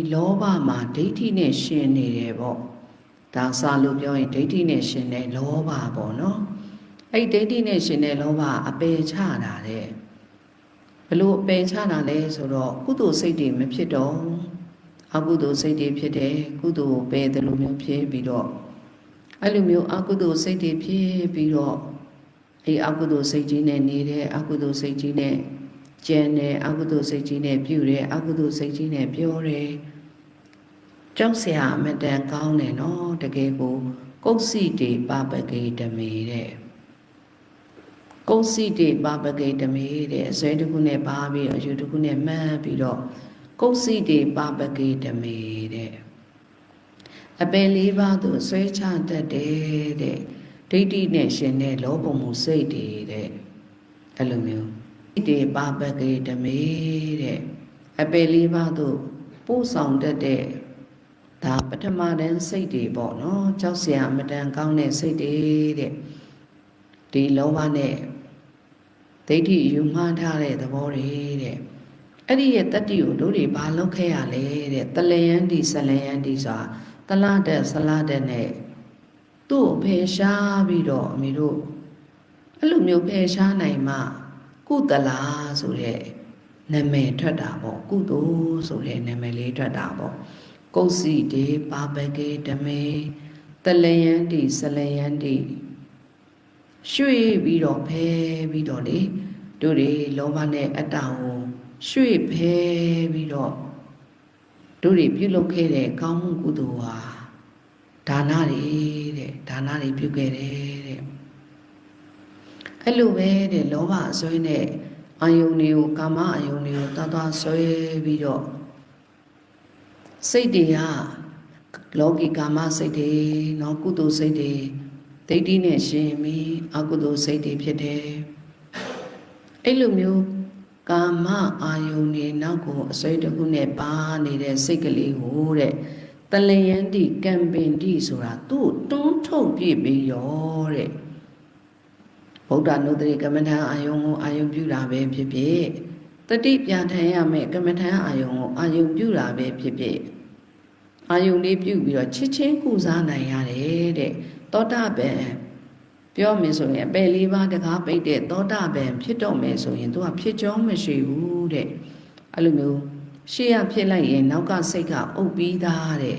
ဒီလောဘမှာဒိဋ္ဌိနဲ့ရှင်နေတယ်ပေါ့ဒါစာလို့ပြောရင်ဒိဋ္ဌိနဲ့ရှင်တဲ့လောဘပေါ့နော်အဲ့ဒီဒိဋ္ဌိနဲ့ရှင်တဲ့လောဘအပယ်ချတာတဲ့ဘလို့အပယ်ချတာလဲဆိုတော့ကုသိုလ်စိတ်တွေမဖြစ်တော့အကုသိုလ်စိတ်တွေဖြစ်တယ်ကုသိုလ်ပယ်တယ်လို့မျိုးဖြစ်ပြီးတော့အဲ့လိုမျိုးအကုသိုလ်စိတ်တွေဖြစ်ပြီးတော့အဲ့အကုသိုလ်စိတ်ကြီးနဲ့နေတယ်အကုသိုလ်စိတ်ကြီးနဲ့ကျန်တယ်အကုသိုလ်စိတ်ကြီးနဲ့ပြုတယ်အကုသိုလ်စိတ်ကြီးနဲ့ပြောတယ် ကြောက်စရာအမတန်ကောင်းတယ်နော်တကယ်ကိုကုတ်စီတေပပကေတမေတဲ့ကုတ်စီတေပပကေတမေတဲ့အစွဲတစ်ခုနဲ့ပါပြီးအယူတစ်ခုနဲ့မှန်းပြီးတော့ကုတ်စီတေပပကေတမေတဲ့အပယ်လေးပါးသို့ဆွဲချတတ်တယ်တဲ့ဒိဋ္ဌိနဲ့ရှင်တဲ့လောဘမှုစိတ်တွေတဲ့အဲ့လိုမျိုးဣတေပပကေတမေတဲ့အပယ်လေးပါးသို့ပို့ဆောင်တတ်တဲ့ ဒါပထမတန်းစိတ်တွေပေါ့နော်ကြောက်စရာအမတန်ကောင်းတဲ့စိတ်တွေတဲ့ဒီလောဘနဲ့ဒိဋ္ဌိယူမှားထားတဲ့သဘောတွေတဲ့အဲ့ဒီရဲ့တတ္တိကိုတို့တွေဘာလုပ်ခဲ့ရလဲတဲ့တလယန္တိဆလယန္တိဆိုတာတလားတဲ့ဆလားတဲ့နဲ့သူ့ကိုဖယ်ရှားပြီးတော့အမေတို့အဲ့လိုမျိုးဖယ်ရှားနိုင်မှကုသလာဆိုတဲ့နာမည်ထွက်တာပေါ့ကုသိုလ်ဆိုတဲ့နာမည်လေးထွက်တာပေါ့ ကုတ်စီတေပါပကေဓမေတလယန္တိဆလယန္တိရွှေ့ပြီးတော့ဖဲပြီးတော့လေတို့တွေလောဘနဲ့အတ္တကိုရွှေ့ဖဲပြီးတော့တို့တွေပြုလုပ်ခဲ့တဲ့ကောင်းမှုကုသိုလ်ဟာဒါနတွေတဲ့ဒါနတွေပြုခဲ့တယ်တဲ့အဲ့လိုပဲတဲ့လောဘအစွဲနဲ့အာယုန်တွေကိုကာမအာယုန်တွေကိုတတ်သွားဆွဲပြီးတော့ စိတ်တွေကလောကီကာမစိတ်တွေနော်ကုသိုလ်စိတ်တွေဒိဋ္ဌိနဲ့ရှင်ပြီးအကုသိုလ်စိတ်တွေဖြစ်တယ်အဲ့လိုမျိုးကာမအာယုန်တွေနောက်ကိုအစွဲတစ်ခုနဲ့ပါနေတဲ့စိတ်ကလေးကိုတဲ့တလယန္တိကံပင်တိဆိုတာသူ့တွန်းထုတ်ပြပြီးရောတဲ့ဗုဒ္ဓနုဒတိကမ္မထာအာယုံကိုအာယုံပြုတာပဲဖြစ်ဖြစ် တတိပြန်ထိုင်ရမယ်ကမ္မထာအာယုံကိုအာယုံပြုတာပဲဖြစ်ဖြစ်အာယုံလေးပြုပြီးတော့ချစ်ချင်းကုစားနိုင်ရတယ်တဲ့သောတာပန်ပြောမယ်ဆိုရင်အပယ်လေးပါးတကားပိတ်တဲ့သောတာပန်ဖြစ်တော့မယ်ဆိုရင်သူကဖြစ်ကြောမရှိဘူးတဲ့အဲ့လိုမျိုးရှေ့ရဖြစ်လိုက်ရင်နောက်ကစိတ်ကအုပ်ပြီးသားတဲ့